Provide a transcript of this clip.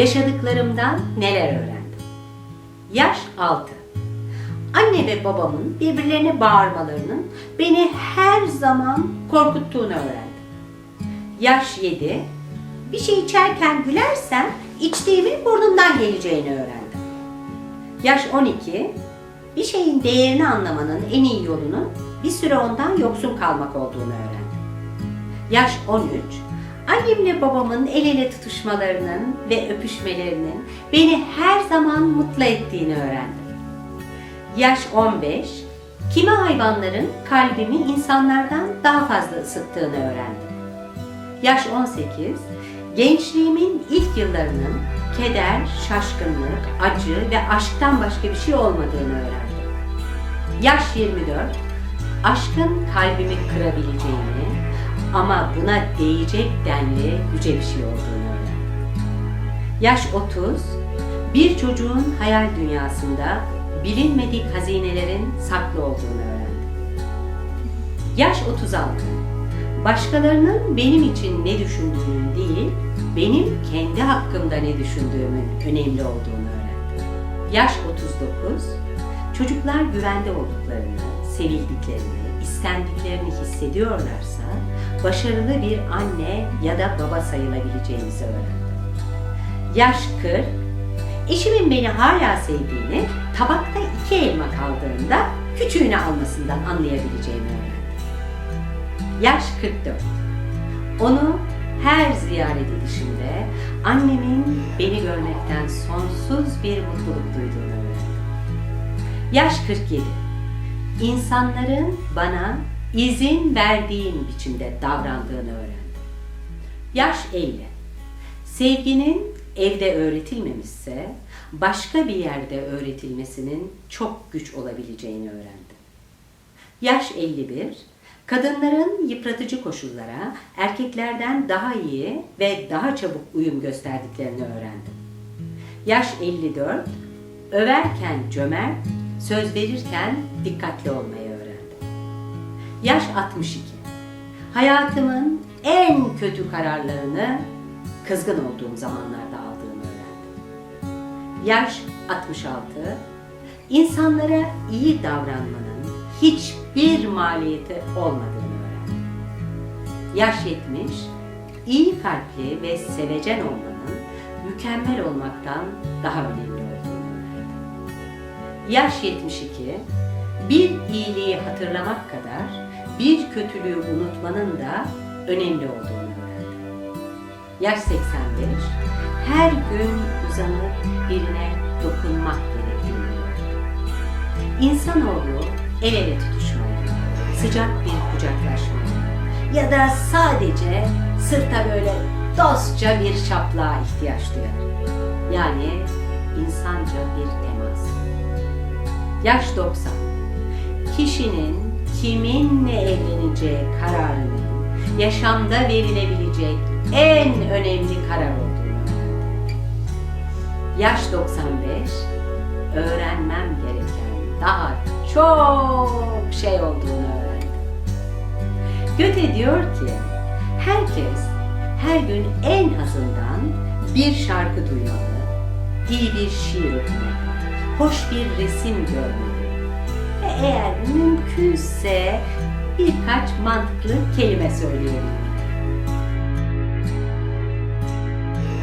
Yaşadıklarımdan neler öğrendim? Yaş 6. Anne ve babamın birbirlerine bağırmalarının beni her zaman korkuttuğunu öğrendim. Yaş 7. Bir şey içerken gülersem içtiğimin burnumdan geleceğini öğrendim. Yaş 12. Bir şeyin değerini anlamanın en iyi yolunun bir süre ondan yoksun kalmak olduğunu öğrendim. Yaş 13. Annemle babamın el ele tutuşmalarının ve öpüşmelerinin beni her zaman mutlu ettiğini öğrendim. Yaş 15. Kimi hayvanların kalbimi insanlardan daha fazla ısıttığını öğrendim. Yaş 18. Gençliğimin ilk yıllarının keder, şaşkınlık, acı ve aşktan başka bir şey olmadığını öğrendim. Yaş 24. Aşkın kalbimi kırabileceğini ama buna değecek denli yüce bir şey olduğunu öğrendim. Yaş 30. Bir çocuğun hayal dünyasında bilinmedik hazinelerin saklı olduğunu öğrendim. Yaş 36. Başkalarının benim için ne düşündüğünün değil, benim kendi hakkımda ne düşündüğümün önemli olduğunu öğrendim. Yaş 39. Çocuklar güvende olduklarını, sevildiklerini, istendiklerini hissediyorlarsa başarılı bir anne ya da baba sayılabileceğimizi öğrendim. Yaş 40. Eşimin beni hala sevdiğini, tabakta iki elma kaldığında küçüğünü almasından anlayabileceğimi öğrendim. Yaş 44. Onu her ziyaret edişimde annemin beni görmekten sonsuz bir mutluluk duyduğunu öğrendim. Yaş 47. İnsanların bana izin verdiğim biçimde davrandığını öğrendim. Yaş 50. Sevginin evde öğretilmemişse başka bir yerde öğretilmesinin çok güç olabileceğini öğrendim. Yaş 51. Kadınların yıpratıcı koşullara erkeklerden daha iyi ve daha çabuk uyum gösterdiklerini öğrendim. Yaş 54. Överken cömert, söz verirken dikkatli olmayı öğrendim. Yaş 62. Hayatımın en kötü kararlarını kızgın olduğum zamanlarda aldığımı öğrendim. Yaş 66. İnsanlara iyi davranmanın hiçbir maliyeti olmadığını öğrendim. Yaş 70. iyi kalpli ve sevecen olmanın mükemmel olmaktan daha önemli. Yaş 72. Bir iyiliği hatırlamak kadar bir kötülüğü unutmanın da önemli olduğunu öğrendim. Yaş 85. Her gün uzanıp birine dokunmak gerektiğini öğrendim. İnsanoğlu el ele tutuşmayı, sıcak bir kucaklaşmayı ya da sadece sırta böyle dostça bir şaplığa ihtiyaç duyar. Yani insanca bir temas. Yaş 90. Kişinin kiminle evleneceği kararının yaşamda verilebilecek en önemli karar olduğunu. Yaş 95. Öğrenmem gereken daha çok şey olduğunu öğrendim. Göte diyor ki, herkes her gün en azından bir şarkı duymalı, iyi bir şiir okumalı, hoş bir resim görmeli ve eğer mümkünse birkaç mantıklı kelime söyleyebilmeli.